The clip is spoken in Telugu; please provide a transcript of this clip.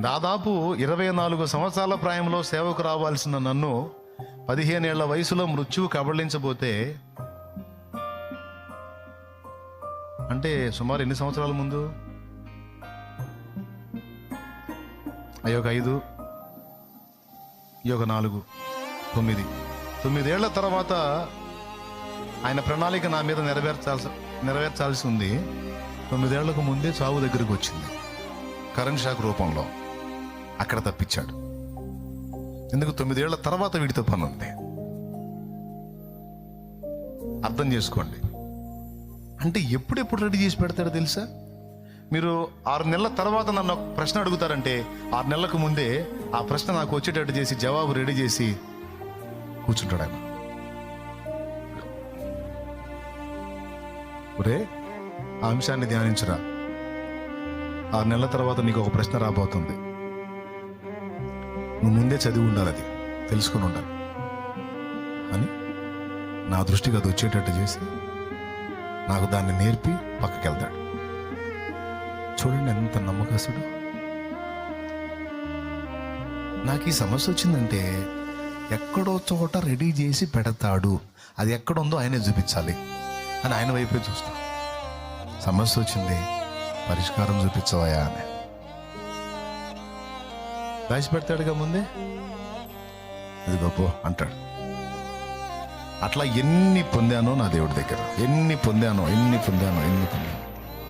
దాదాపు ఇరవై నాలుగు సంవత్సరాల ప్రాయంలో సేవకు రావాల్సిన నన్ను పదిహేనేళ్ళ వయసులో మృత్యువు కబళించబోతే అంటే సుమారు ఎన్ని సంవత్సరాల ముందు? అయ్యో ఒక ఐదు. ఈ ఒక నాలుగు. తొమ్మిది. తొమ్మిదేళ్ళ తర్వాత ఆయన ప్రణాళిక నా మీద నెరవేర్చాల్సి నెరవేర్చాల్సి ఉంది. తొమ్మిదేళ్ళకు ముందే చావు దగ్గరికి వచ్చింది. కరెంట్ షాక్ రూపంలో. అక్కడ తప్పించాడు. ఎందుకు తొమ్మిదేళ్ళ తర్వాత వీడితో పని ఉంది అర్థం చేసుకోండి. అంటే ఎప్పుడెప్పుడు రెడీ చేసి పెడతాడో తెలుసా? మీరు ఆరు నెలల తర్వాత నన్ను ఒక ప్రశ్న అడుగుతారంటే ఆరు నెలలకు ముందే ఆ ప్రశ్న నాకు వచ్చేటట్టు చేసి జవాబు రెడీ చేసి కూర్చుంటాడు? ఆయన ఒరే ఆ అంశాన్ని ధ్యానించరా. ఆరు నెలల తర్వాత నీకు ఒక ప్రశ్న రాబోతుంది. నువ్వు ముందే చదివి ఉండాలి అది. తెలుసుకుని ఉండాలి. అని నా దృష్టికి అది వచ్చేటట్టు చేసి నాకు దాన్ని నేర్పి పక్కకి వెళ్తాడు చూడండి ఎంత నమ్మకస్తుడు నాకు ఈ సమస్య వచ్చిందంటే ఎక్కడో చోట రెడీ చేసి పెడతాడు. అది ఎక్కడుందో ఆయనే చూపించాలి. అని ఆయన వైపే చూస్తా. సమస్య వచ్చింది పరిష్కారం చూపించవయా అని. రాసి పెడతాడుగా ముందే? ఇది గొప్ప అంటాడు. అట్లా ఎన్ని పొందానో నా దేవుడి దగ్గర. ఎన్ని పొందానో ఎన్ని పొందానో ఎన్ని పొందానో.